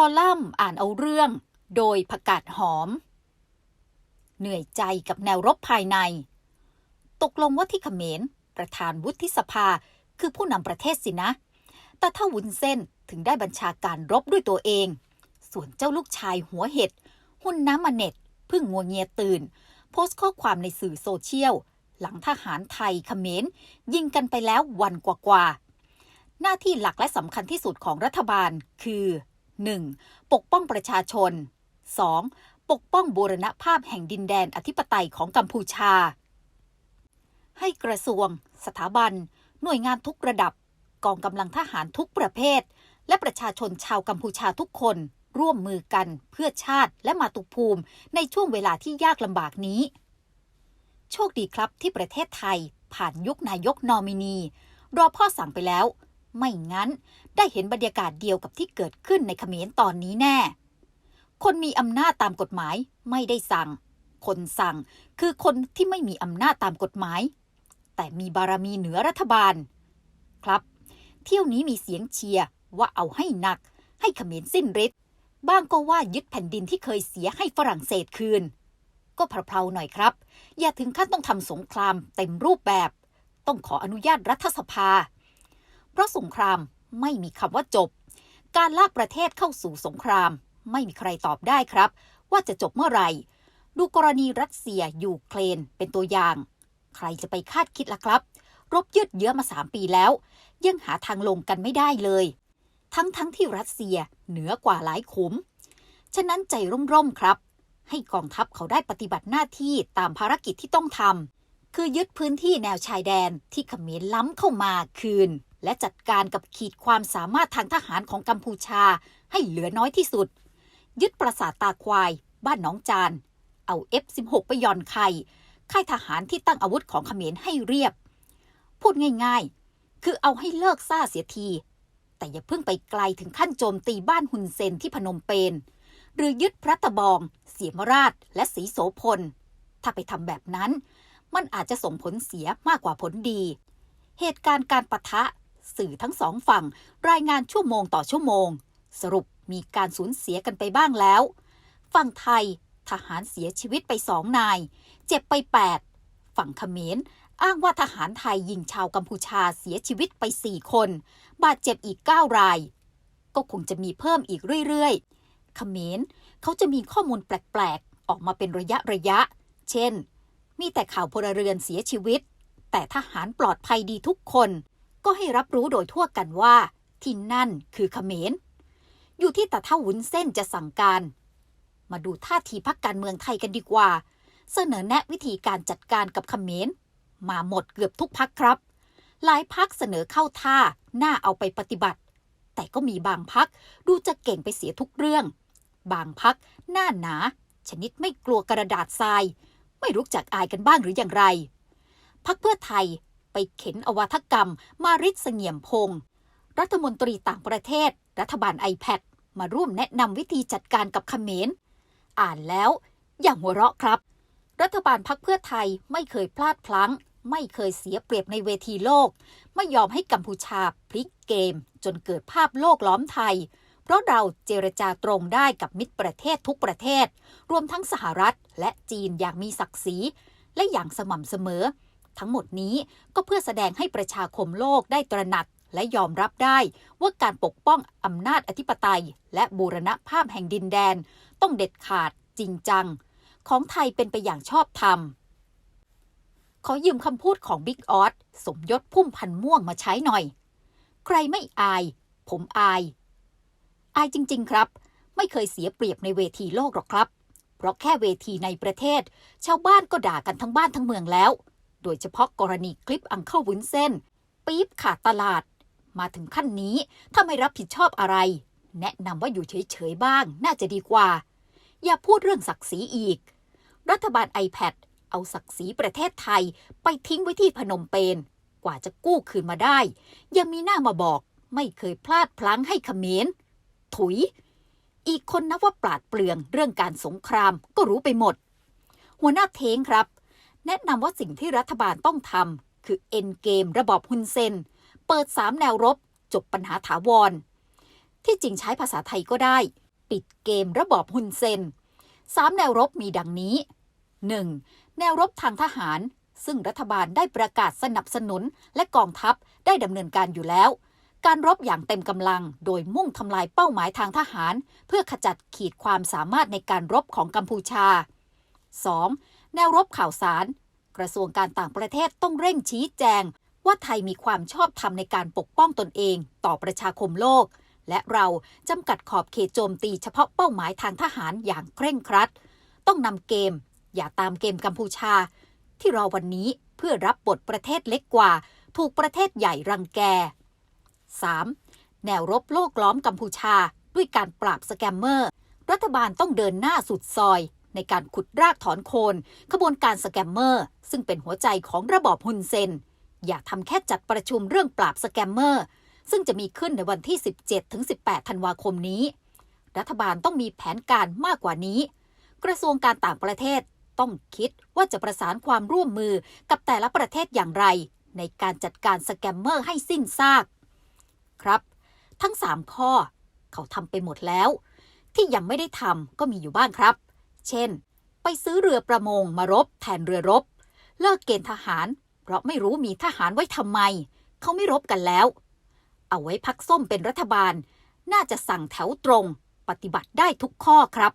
คอลัมน์อ่านเอาเรื่อง โดยผักกาดหอม เหนื่อยใจกับแนวรบภายใน ตกลงว่าที่เขมร ประธานวุฒิสภาคือผู้นำประเทศสินะ แต่ถ้าวุ้นเส้นถึงได้บัญชาการรบด้วยตัวเอง ส่วนเจ้าลูกชายหัวเห็ด หุ่นน้ำมันเน็ตเพิ่งงัวเงียตื่น โพสต์ข้อความในสื่อโซเชียล หลังทหารไทยเขมร ยิงกันไปแล้ววันกว่าๆหน้าที่หลักและสำคัญที่สุดของรัฐบาลคือ 1. ปกป้องประชาชน 2. ปกป้องบูรณภาพแห่งดินแดนอธิปไตยของกัมพูชา ให้กระทรวง สถาบัน หน่วยงานทุกระดับ กองกำลังทหารทุกประเภท และประชาชนชาวกัมพูชาทุกคน ร่วมมือกันเพื่อชาติและมาตุภูมิ ในช่วงเวลาที่ยากลำบากนี้ โชคดีครับที่ประเทศไทยผ่านยุคนายกนอมินี รอพ่อสั่งไปแล้ว ไม่งั้น ได้เห็นบรรยากาศเดียวกับที่เกิดขึ้นในเขมรตอนนี้แน่ คนมีอำนาจตามกฎหมายไม่ได้สั่ง คนสั่งคือคนที่ไม่มีอำนาจตามกฎหมาย แต่มีบารมีเหนือรัฐบาล ครับ เที่ยวนี้มีเสียงเชียร์ว่าเอาให้หนัก ให้เขมรสิ้นฤทธิ์บ้างก็ว่ายึดแผ่นดินที่เคยเสียให้ฝรั่งเศสคืน ก็เพลาๆหน่อยครับ อย่าถึงขั้นต้องทำสงครามเต็มรูปแบบ ต้องขออนุญาตรัฐสภา เพราะสงครามไม่มีคำว่าจบ การลากประเทศเข้าสู่สงคราม ไม่มีใครตอบได้ครับ ว่าจะจบเมื่อไหร่ดูกรณีรัสเซียยูเครนเป็นตัวอย่าง ใครจะไปคาดคิดล่ะครับ รบยืดเยื้อมาสามปีแล้ว ยังหาทางลงกันไม่ได้เลย ทั้งทั้งที่รัสเซียเหนือกว่าหลายขุม ฉะนั้นใจร่มๆครับ ให้กองทัพเขาได้ปฏิบัติหน้าที่ตามภารกิจที่ต้องทำคือยึดพื้นที่แนวชายแดนที่เขมรล้ำเข้ามาคืน และจัดการกับขีดความสามารถทางทหารของกัมพูชาให้เหลือน้อยที่สุด ยึดปราสาทตาควาย บ้านหนองจาน เอา F16 ไปย่อนไข่ ค่ายทหารที่ตั้งอาวุธของเขมรให้เรียบ พูดง่ายๆ คือเอาให้เลิกซ่าเสียที แต่อย่าเพิ่งไปไกลถึงขั้นโจมตีบ้านฮุนเซนที่พนมเปญหรือยึดพระตะบอง เสียมราช และสีโสพล ถ้าไปทำแบบนั้น มันอาจจะส่งผลเสียมากกว่าผลดี เหตุการณ์การปะทะ สื่อทั้งสองฝั่ง รายงานชั่วโมงต่อชั่วโมง สรุปมีการสูญเสียกันไปบ้างแล้ว ฝั่งไทยทหารเสียชีวิตไปสองนาย เจ็บไปแปดฝั่งเขมรอ้างว่าทหารไทยยิงชาวกัมพูชาเสียชีวิตไปสี่คน บาดเจ็บอีก 9 ราย ก็คงจะมีเพิ่มอีกเรื่อยๆ เขมรเขาจะมีข้อมูลแปลกๆ ออกมาเป็นระยะระยะ เช่น มีแต่ข่าวพลเรือนเสียชีวิต แต่ทหารปลอดภัยดีทุกคน ก็ให้รับรู้โดยทั่วกันว่า ที่นั่นคือขเขมร อยู่ที่ตาเท่าวุ้นเส้นจะสั่งการ มาดูท่าทีพักการเมืองไทยกันดีกว่า เสนอแนะวิธีการจัดการกับขเขมร มาหมดเกือบทุกพักครับ หลายพักเสนอเข้าท่าน่าเอาไปปฏิบัติ แต่ก็มีบางพักดูจะเก่งไปเสียทุกเรื่อง บางพักหน้าหนา ชนิดไม่กลัวกระดาษทราย ไม่รู้จักอายกันบ้างหรืออย่างไรพักเพื่อไทย ไปเข็นอวัตกรรม มาริศเสงี่ยมพงศ์รัฐมนตรีต่างประเทศ รัฐบาล iPad มาร่วมแนะนำวิธีจัดการกับเขมร อ่านแล้ว อย่างหัวเราะครับ รัฐบาลพักเพื่อไทยไม่เคยพลาดพลั้ง ไม่เคยเสียเปรียบในเวทีโลก ไม่ยอมให้กัมพูชาพลิกเกม จนเกิดภาพโลกล้อมไทย เพราะเราเจรจาตรงได้กับมิตรประเทศทุกประเทศ รวมทั้งสหรัฐและจีนอย่างมีศักดิ์ศรีและอย่างสม่ำเสมอ ทั้งหมดนี้ก็เพื่อแสดงให้ประชาคมโลกได้ตระหนักและยอมรับได้ว่าการปกป้องอำนาจอธิปไตย และบูรณภาพแห่งดินแดน ต้องเด็ดขาดจริงจัง ของไทยเป็นไปอย่างชอบธรรม ขอยืมคำพูดของบิ๊กออสสมยศพุ่มพันม่วงมาใช้หน่อย ใครไม่อาย ผมอาย อายจริง ๆ ครับ ไม่เคยเสียเปรียบในเวทีโลกหรอกครับ เพราะแค่เวทีในประเทศ ชาวบ้านก็ด่ากันทั้งบ้านทั้งเมืองแล้ว โดยเฉพาะกรณีคลิปอังเคิลวุ้นเส้น ปี๊บขาดตลาด มาถึงขั้นนี้ถ้าไม่รับผิดชอบอะไร แนะนำว่าอยู่เฉยๆบ้าง น่าจะดีกว่า อย่าพูดเรื่องศักดิ์ศรีอีก รัฐบาล iPad เอาศักดิ์ศรีประเทศไทยไปทิ้งไว้ที่พนมเปญกว่าจะกู้คืนมาได้ ยังมีหน้ามาบอกไม่เคยพลาดพลั้งให้เขมรถุย อีกคนนับว่าปราดเปลืองเรื่องการสงครามก็รู้ไปหมด หัวหน้าเทงครับ แนะนำว่าสิ่งที่รัฐบาลต้องทำคือเอ็นเกมระบอบฮุนเซน เปิดสามแนวรบ จบปัญหาถาวร ที่จริงใช้ภาษาไทยก็ได้ ปิดเกมระบอบฮุนเซนสามแนวรบมีดังนี้ 1. แนวรบทางทหาร ซึ่งรัฐบาลได้ประกาศสนับสนุนและกองทัพได้ดำเนินการอยู่แล้ว การรบอย่างเต็มกำลังโดยมุ่งทำลายเป้าหมายทางทหาร เพื่อขจัดขีดความสามารถในการรบของกัมพูชา 2. แนวรบข่าวสาร กระทรวงการต่างประเทศต้องเร่งชี้แจง ว่าไทยมีความชอบธรรมในการปกป้องตนเองต่อประชาคมโลก และเราจำกัดขอบเขตโจมตีเฉพาะเป้าหมายทางทหารอย่างเคร่งครัด ต้องนำเกม อย่าตามเกมกัมพูชา ที่รอวันนี้เพื่อรับบทประเทศเล็กกว่า ถูกประเทศใหญ่รังแก 3. แนวรบโลกล้อมกัมพูชา ด้วยการปราบสแกมเมอร์ รัฐบาลต้องเดินหน้าสุดซอย ในการขุดรากถอนโคนขบวนการสแกมเมอร์ ซึ่งเป็นหัวใจของระบอบฮุนเซน อย่าทำแค่จัดประชุมเรื่องปราบสแกมเมอร์ ซึ่งจะมีขึ้นในวันที่ 17-18 ธันวาคมนี้ รัฐบาลต้องมีแผนการมากกว่านี้ กระทรวงการต่างประเทศต้องคิดว่าจะประสานความร่วมมือกับแต่ละประเทศอย่างไร ในการจัดการสแกมเมอร์ให้สิ้นซาก ครับ ทั้ง 3 ข้อ เขาทำไปหมดแล้ว ที่ยังไม่ได้ทำก็มีอยู่บ้างครับ เช่น ไปซื้อเรือประมงมารบแทนเรือรบ เลิกเกณฑ์ทหาร เพราะไม่รู้มีทหารไว้ทำไม เขาไม่รบกันแล้ว เอาไว้พักส้มเป็นรัฐบาล น่าจะสั่งแถวตรง ปฏิบัติได้ทุกข้อครับ